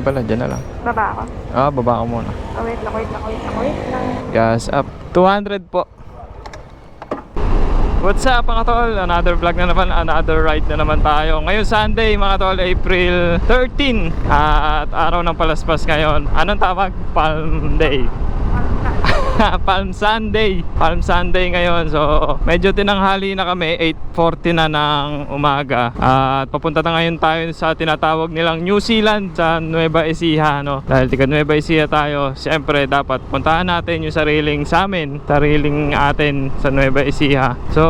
Yan pala, dyan na lang. Baba ako. Ah, baba ka muna. Oh, wait lang, wait lang, wait lang, wait lang. Gas up. 200 po. What's up mga tol? Another vlog na naman, another ride na naman tayo. Ngayon Sunday mga tol, April 13. At araw ng palaspas ngayon. Anong tawag? Palm Day. Palm Sunday. Palm Sunday ngayon. So, medyo tinanghali na kami. 8.40 na ng umaga. At papunta na ngayon tayo sa tinatawag nilang New Zealand sa Nueva Ecija. No? Dahil tika Nueva Ecija tayo, siyempre dapat puntahan natin yung sariling sa amin. Sariling atin sa Nueva Ecija. So,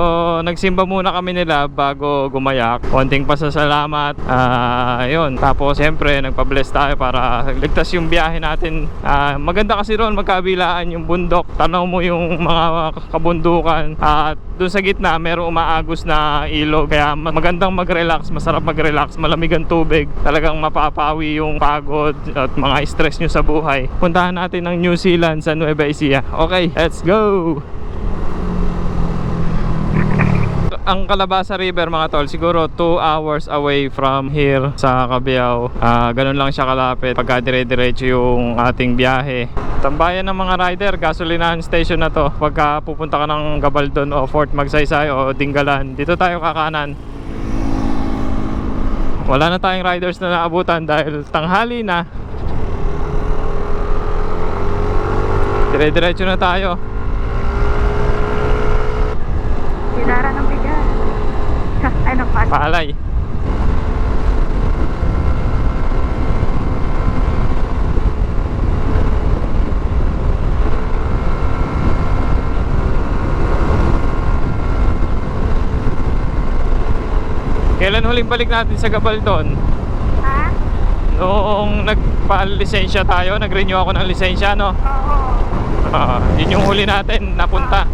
nagsimba muna kami nila bago gumayak. Konting pasasalamat. Ah, yun. Tapos, siyempre, nagpa-bless tayo para ligtas yung biyahe natin. Ah, maganda kasi ron, magkabilaan yung bundok. Tanaw mo yung mga kabundukan. At doon sa gitna, merong umaagos na ilog. Kaya ma- magandang mag-relax, masarap mag-relax, malamig ang tubig. Talagang mapapawi yung pagod at mga stress nyo sa buhay. Puntahan natin ng New Zealand sa Nueva Ecija. Okay, let's go! Ang Calabasa River mga tol siguro 2 hours away from here sa Cabiao Ah, ganun lang siya kalapit pagka dire-diretso yung ating biyahe. Tambayan ng mga rider gasolinahan station na to. Pagka pupunta ka ng Gabaldon o Fort Magsaysay o Dingalan dito tayo kakanan wala na tayong riders na naabutan dahil tanghali na. Dire-diretso na tayo. Sinara ng bigas. Ay, nagpas. Paalay. Kailan huling balik natin sa Gabaldon? Ha? Noong nagpa-lisensya tayo, nag-renew ako ng lisensya, no? Oo. Ah, yun yung huli natin napunta.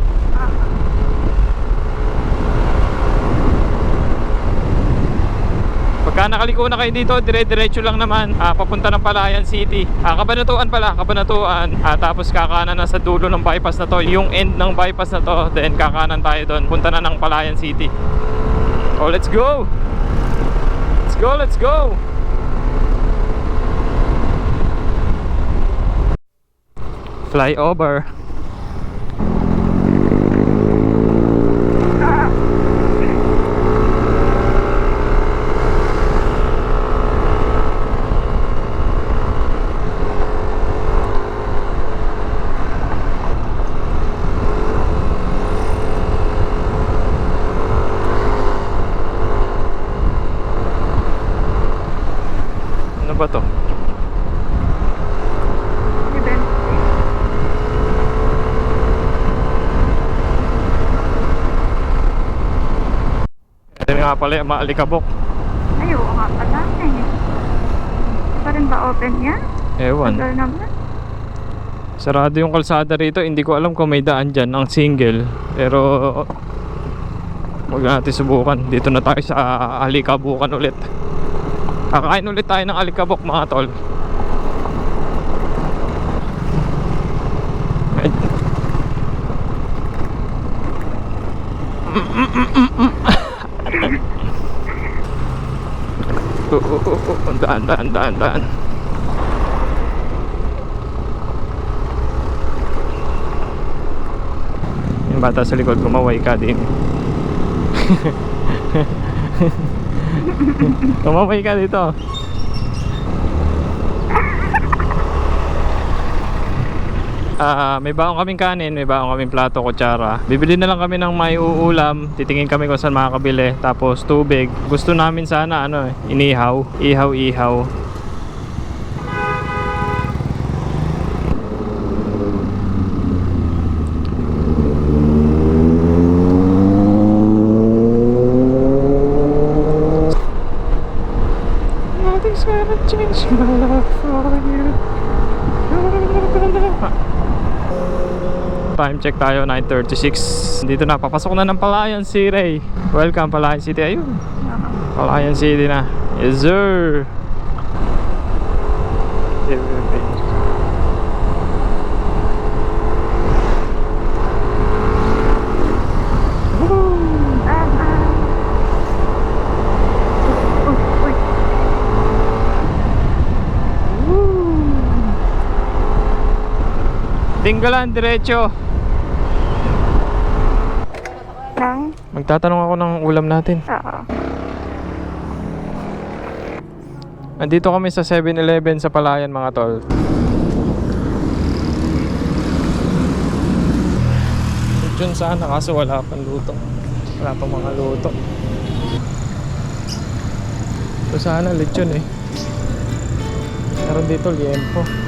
Pagka nakaliko na kayo dito, dire-diretso lang naman ah, papunta ng Palayan City. Ah, Kabanatuan pala, Kabanatuan. Ah, tapos kakanan na sa dulo ng bypass na to. Yung end ng bypass na to, then kakanan tayo doon. Punta na ng Palayan City. Oh, let's go! Let's go, let's go! Flyover. Ano ba to? Si Ben. Ito nga pala yung maalikabok. Ay, oo nga pala. Eh. Pa rin ba open yan? Ewan. Tagal naman. Sarado yung kalsada rito. Hindi ko alam kung may daan dyan. Ang single. Pero... Huwag natin subukan. Dito na tayo sa alikabukan ulit. Kakain ulit tayo ng alikabok mga tol. Ay. Oo, oo, oo. Daan, daan, daan, daan. Yung bata sa likod, kumaway ka din. kumaway ka dito. Ah, may baong kaming kanin, may baong kaming plato, kutsara. Bibili na lang kami ng may uulam. Titingin kami kung saan makakabili. Tapos tubig. Gusto namin sana ano, inihaw. Ihaw, ihaw. Nothing's gonna change my love Time check tayo 9.36 Dito na papasok na ng Palayan City. Welcome Palayan City. Ayun. Palayan City na. Yes sir. Tinggalan diretso. Lang? Magtatanong ako ng ulam natin. Oo. Andito kami sa 7-Eleven sa Palayan mga tol. Lechon sana kaso wala pang luto. Wala pang mga luto. Ito sana lechon eh. Meron dito liempo.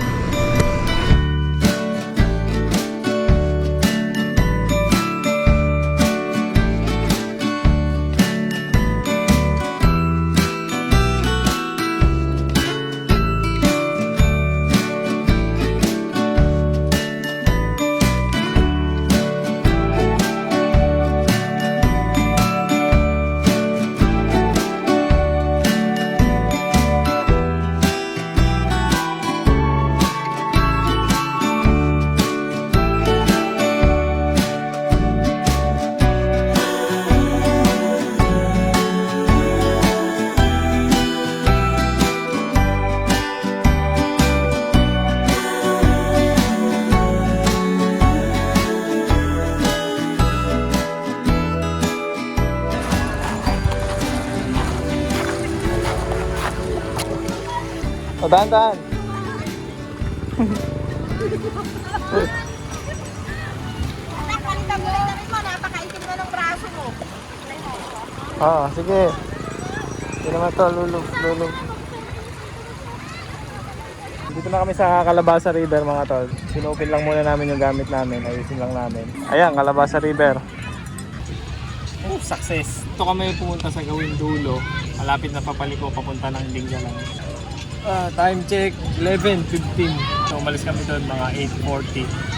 Braso mo. Oo, sige. Hindi naman to, lulog, lulog. Dito na kami sa Calabasa River mga tol. Sinupin lang muna namin yung gamit namin. Ayusin lang namin. Ayan, Calabasa River. Oh, success. Ito kami pumunta sa gawing dulo. Malapit na papaliko papunta ng Lingga lang. Ah, time check 11.15. So umalis kami doon mga 8.40.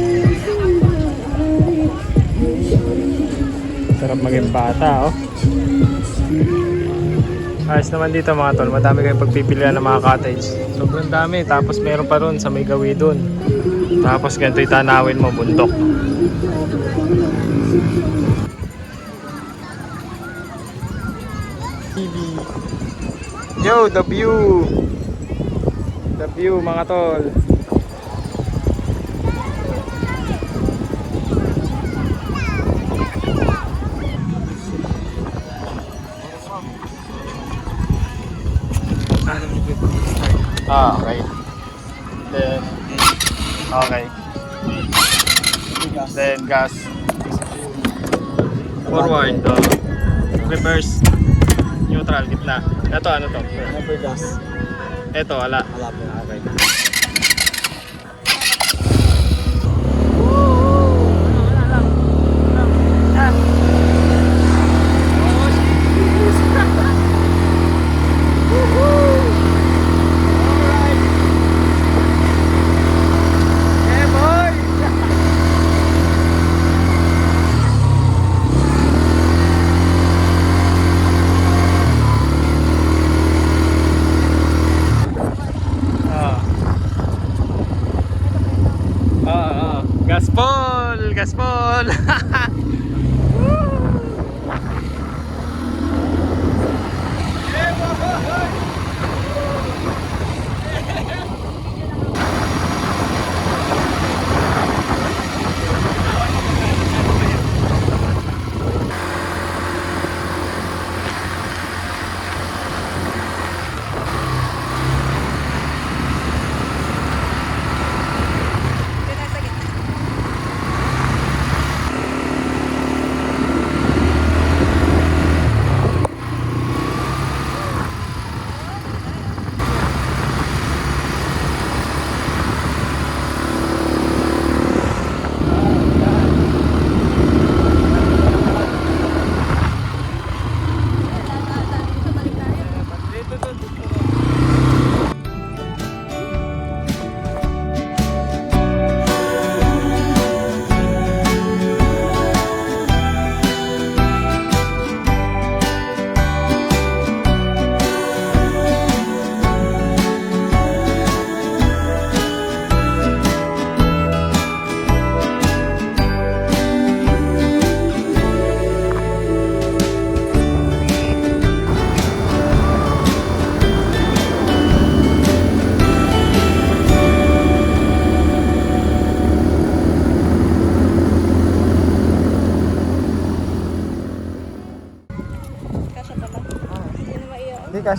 Sarap maging bata, oh. Ayos naman dito mga tol, madami kayong pagpipilian ng mga cottage. Sobrang dami, tapos meron pa ron sa may gawi dun. Tapos ganito yung tanawin mo, bundok. TV. Yo, the view! The view mga tol. Ah, okay. Then, okay. Then, gas. Forward, oh. Reverse. Neutral, gitna. Ito, ano to? Never gas. Ito, wala. Wala po. Okay.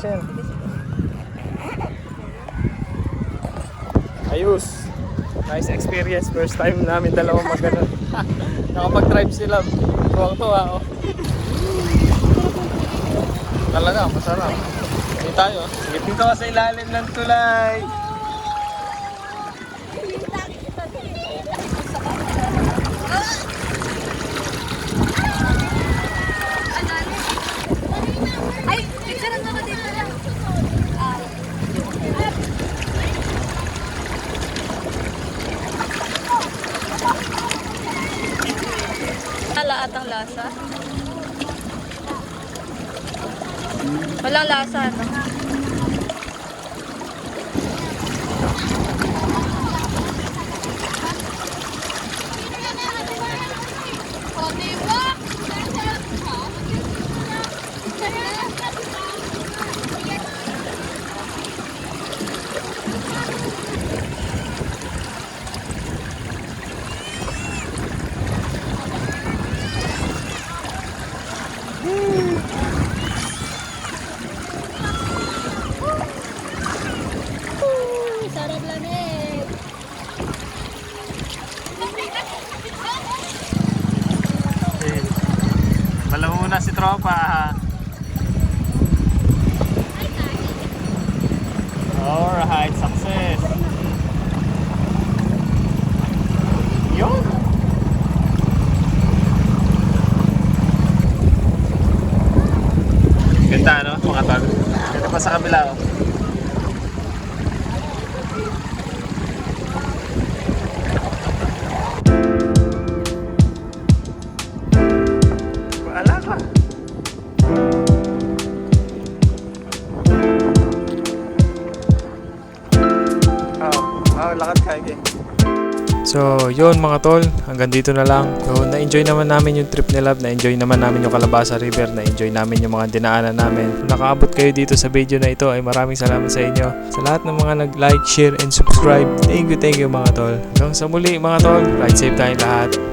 Yan. Ayos. Nice experience. First time namin dalawang mag ano. Nakapag-drive sila. Tuwang-tuwa oh. Talaga, masarap. Hindi tayo. Sige, dito ka sa ilalim ng tulay. Ay, picture mo dito lang. Alaat ang lasa. Walang lasa, no? Sarap tropa. Alright, success. Yun. Ganda no, mga tol. Ganda pa sa kabila oh. So, yun mga tol, hanggang dito na lang. So, na-enjoy naman namin yung trip ni Love, na-enjoy naman namin yung Calabasa River, na-enjoy namin yung mga dinaanan namin. Kung nakaabot kayo dito sa video na ito, ay maraming salamat sa inyo. Sa lahat ng mga nag-like, share, and subscribe, thank you, thank you mga tol. Hanggang sa muli mga tol, ride safe tayong lahat.